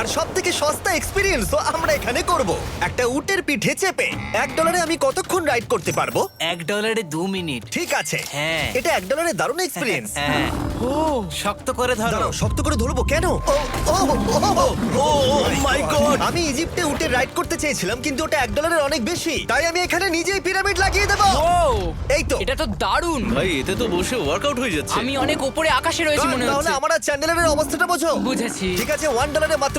আর সব থেকে সস্তা এক্সপিরিয়েন্সও আমরা এখানে করব। একটা উটের পিঠে চেপে এক ডলারে আমি কতক্ষণ রাইড করতে পারব? এক ডলারে দু মিনিট ঠিক আছে। হ্যাঁ। এটা এক ডলারে দারুণ এক্সপিরিয়েন্স হ্যাঁ। শক্ত করে ধরো। দাঁড়াও শক্ত করে ধরবো কেন? ও ও ও ও মাই গড আমি ইজিপ্টে উটে রাইড করতে চেয়েছিলাম কিন্তু ওটা এক ডলারের অনেক বেশি। তাই আমি এখানে নিজেই পিরামিড লাগিয়ে দেবো। ও এই তো। এটা তো দারুণ! ভাই এতে তো বসে ওয়ার্কআউট হয়ে যাচ্ছে। আমি অনেক উপরে আকাশে রয়েছি মনে তাহলে হচ্ছে। আমার আর চ্যান্ডেলের অবস্থাটা বোঝো। বুঝেছি। ঠিক আছে ওয়ান ডলারে মাত্র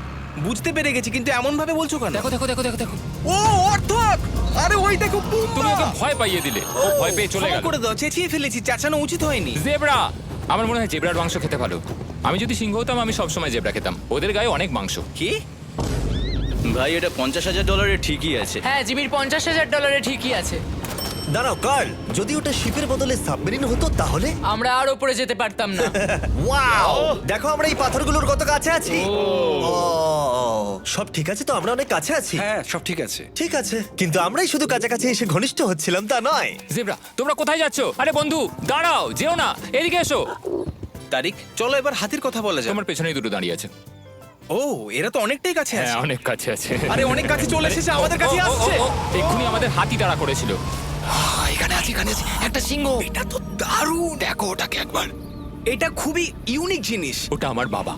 বুঝতে পেরে গেছি কিন্তু এমন ভাবে বলছো কেন? দেখো দেখো দেখো দেখো দেখো। ও অর্থক আরে ওই দেখো তুমি ওকে ভয় পাইয়ে দিলে। ও ভয় পেয়ে চলে গেল। করে দাও চেঁচিয়ে ফেলেছি চাচানো উচিত হয়নি। জেব্রা! আমার মনে হয় জেব্রার মাংস খেতে ভালো। আমি যদি সিংহ হতাম আমি সবসময় জেব্রা খেতাম। ওদের গায়ে অনেক মাংস। কি? ভাই এটা পঞ্চাশ হাজার ডলারের ঠিকই আছে। হ্যাঁ জিমির পঞ্চাশ হাজার ডলারে ঠিকই আছে। দাঁড়াও কার্ল যদি ওটা শিপের বদলে সাবমেরিন হতো তাহলে? আমরা আর উপরে যেতে পারতাম না। ওয়াও! দেখো আমরা এই পাথরগুলোর কত কাছে আছি। সব ঠিক আছে তো? আমরা অনেক কাছে আছি। হ্যাঁ সব ঠিক আছে। ঠিক আছে। কিন্তু আমরাই শুধু কাছাকাছি এসে ঘনিষ্ঠ হচ্ছিলাম তা নয়। জেব্রা তোমরা কোথায় যাচ্ছো? আরে বন্ধু দাঁড়াও যেও না এদিকে এসো। তারিক চলো এবার হাতির কথা বলা যাক। তোমার পেছনেই দুটো দাঁড়িয়ে আছে। ও এরা তো অনেকটাই কাছে হ্যাঁ আছে। অনেক কাছে আছে। আরে অনেক কাছে চলে এসেছে আমাদের কাছে আসছে। এক্ষুনি আমাদের হাতি তাড়া করেছিল। এখানে আছে এখানে আছে। একটা সিংহ। এটা তো দারুণ। দেখো ওটাকে একবার। এটা খুবই ইউনিক জিনিস। ওটা আমার বাবা।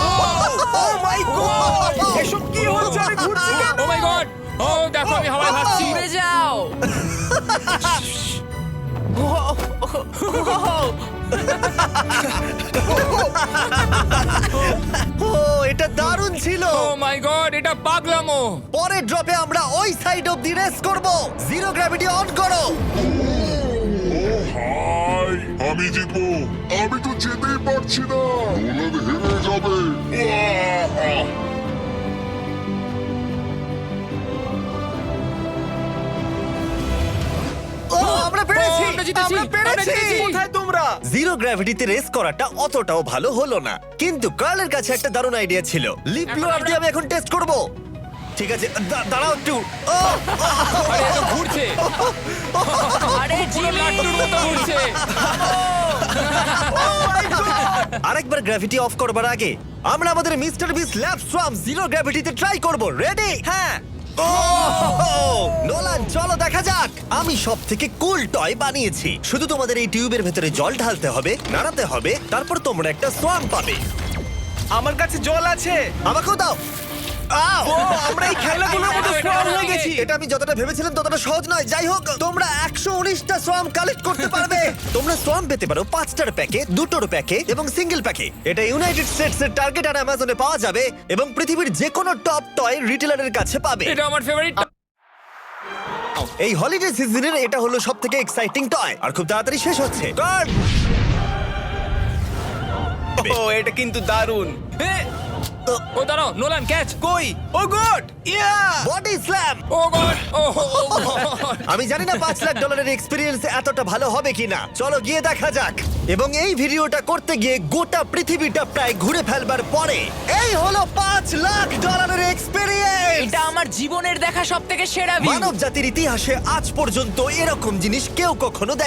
Oh এসব কি হচ্ছে? আমি ঘুরছি কেন? ও মাই গড ও দেখো আমি হাওয়ায় ভাসছি উড়ে যাও। ও এটা দারুণ ছিল। ও মাই গড এটা পাগলামো। পরের ড্রপে আমরা ওই সাইড অফ দি রেস করব। জিরো গ্র্যাভিটি অন করো। হাই আমি জিতবো। আমি তো যেতেই পারছি না। হেরে যাবে। জিতেছি, আমরা পেরেছি। কোথায় তোমরা? জিরো গ্র্যাভিটিতে রেস করাটা অতটাও ভালো হলো না। কিন্তু কার্লের কাছে একটা দারুণ আইডিয়া ছিল। লিপ ব্লোয়ার দিয়ে আমি এখন টেস্ট করব। ঠিক আছে দা- দাঁড়াও একটু। ও, আরে এ তো ঘুরছে। আরে জিমি! লাট্টুর মতো ঘুরছে। আরেকবার গ্র্যাভিটি অফ করবার আগে আমরা আমাদের mister Beast lab swarm zero গ্র্যাভিটিতে try করব। রেডি হ্যাঁ। দেখা যাক। আমি সব থেকে কুল টয় বানিয়েছি। শুধু তোমাদের এই টিউবের ভেতরে জল ঢালতে হবে নাড়াতে হবে তারপর তোমরা একটা সোয়াম পাবে। আমার কাছে জল আছে। আমাকেও দাও। আও! ও আমরা এই খেলাগুলোর মধ্যে স্ট্রং হয়ে গেছি। এটা আমি যতটা ভেবেছিলাম ততটা সহজ নয়। যাই হোক তোমরা একশো উনিশটা সোয়াম কালেক্ট করতে পারবে। তোমরা সোয়াম পেতে পারো পাঁচটার প্যাকে দুটোর প্যাকে এবং সিঙ্গেল প্যাকে এটা ইউনাইটেড স্টেটস এর টার্গেট আর অ্যামাজনে পাওয়া যাবে এবং পৃথিবীর যে কোনো টপ টয় রিটেলারের কাছে পাবে। এটা আমার ফেভারিট এই হলিডে সিজনের এটা হলো সব থেকে এক্সাইটিং টয় আর খুব তাড়াতাড়ি শেষ হচ্ছে! ও এটা কিন্তু দারুণ। এ, ও দাঁড়াও নোলান ক্যাচ। কই? ও god! Yeah! Body slam. Oh god oh আমি জানি না পাঁচ লাখ ডলারের এক্সপিরিয়েন্স এতটা ভালো হবে কিনা। চলো গিয়ে দেখা যাক। এবং এই ভিডিওটা করতে গিয়ে গোটা পৃথিবীটা প্রায় ঘুরে ফেলবার পরে এই হলো পাঁচ লাখ ডলারের এক্সপিরিয়েন্স এটা আমার জীবনের দেখা সব থেকে সেরা ভিউ মানব জাতির ইতিহাসে আজ পর্যন্ত এরকম জিনিস কেউ কখনো